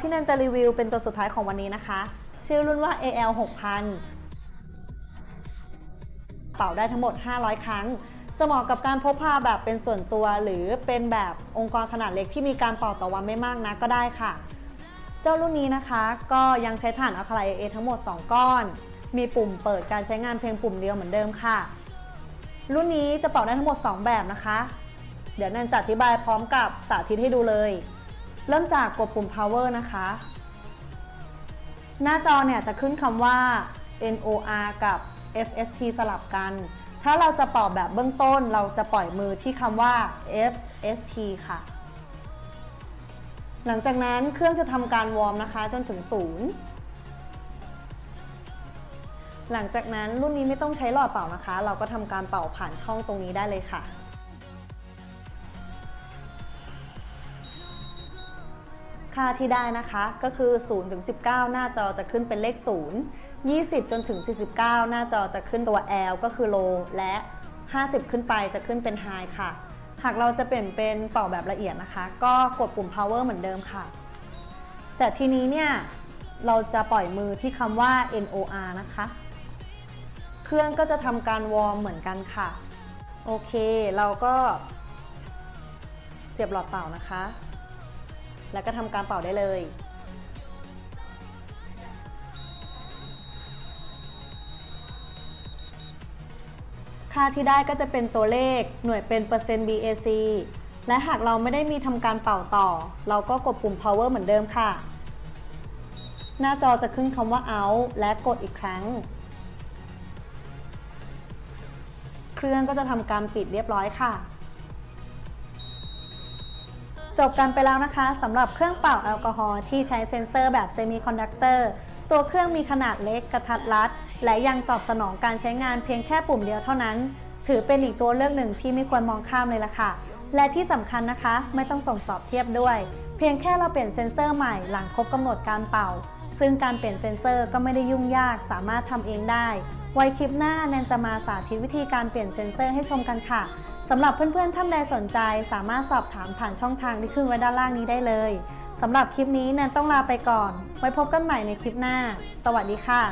ที่แนนจะรีวิวเป็นตัวสุดท้ายของวันนี้นะคะ ชื่อรุ่นว่า AL 6000 เป่าได้ทั้งหมด 500 ครั้ง จะเหมาะกับการพกพาแบบเป็นส่วนตัว หรือเป็นแบบองค์กรขนาดเล็กที่มีการเป่าต่อวันไม่มากนะก็ได้ค่ะ เจ้ารุ่นนี้นะคะก็ยังใช้ถ่านอะคาไลเอทั้งหมด 2 ก้อน มีปุ่มเปิดการใช้งานเพียงปุ่มเดียวเหมือนเดิมค่ะ รุ่นนี้จะเป่าได้ทั้งหมด 2 แบบนะคะ เดี๋ยวแนนจะอธิบายพร้อมกับสาธิตให้ดูเลย เริ่มจากกดปุ่ม power นะคะ หน้าจอเนี่ยจะขึ้นคำว่า NOR กับ FST สลับกัน ถ้าเราจะเป่าแบบเบื้องต้นเราจะปล่อยมือที่คำว่า FST ค่ะ หลังจากนั้นเครื่องจะทำการวอร์มนะคะจนถึงศูนย์หลังจากนั้นรุ่นนี้ไม่ต้องใช้หลอดเป่านะคะ เราก็ทำการเป่าผ่านช่องตรงนี้ได้เลยค่ะ ค่าที่ได้นะคะก็คือ0ถึง19 หน้าจอจะขึ้นเป็นเลข 0 20 จนถึง 49 หน้าจอจะขึ้นตัว L ก็คือ low และ 50 ขึ้นไปจะขึ้นเป็น high ค่ะ หากเราจะเปลี่ยนเป็นเป่าแบบละเอียดนะคะ ก็กดปุ่ม power เหมือนเดิมค่ะ แต่ทีนี้เนี่ย เราจะปล่อยมือที่คำว่า NOR นะคะ เครื่องก็จะทำการวอร์มเหมือนกันค่ะ โอเค เราก็เสียบหลอดเป่านะคะ แล้วก็ทำการเป่าได้เลยค่าที่ได้ก็จะเป็นตัวเลขหน่วยเป็นเปอร์เซ็นต์ BAC และหากเราไม่ได้มีทำการเป่าต่อ เราก็กดปุ่ม power เหมือนเดิมค่ะ หน้าจอจะขึ้นคำว่า out และกดอีกครั้ง เครื่องก็จะทำการปิดเรียบร้อยค่ะ จบกันไปแล้วนะคะสำหรับเครื่องเป่าแอลกอฮอล์ที่ใช้เซ็นเซอร์แบบเซมิคอนดักเตอร์ตัวเครื่องมีขนาดเล็กกระทัดรัด และยังตอบสนองการใช้งานเพียงแค่ปุ่มเดียวเท่านั้น ถือเป็นอีกตัวเลือกหนึ่งที่ไม่ควรมองข้ามเลยล่ะค่ะ และที่สำคัญนะคะ ไม่ต้องส่งสอบเทียบด้วย เพียงแค่เราเปลี่ยนเซ็นเซอร์ใหม่หลังครบกำหนดการเป่า ซึ่งการเปลี่ยนเซ็นเซอร์ก็ไม่ได้ยุ่งยากสามารถทำเองได้ ไว้คลิปหน้าแนนจะมาสาธิตวิธีการเปลี่ยนเซ็นเซอร์ให้ชมกันค่ะสำหรับเพื่อนๆท่านใดสนใจ สามารถสอบถามผ่านช่องทางที่ขึ้นไว้ด้านล่างนี้ได้เลยสำหรับคลิปนี้แนนต้องลาไปก่อน ไว้พบกันใหม่ในคลิปหน้า สวัสดีค่ะ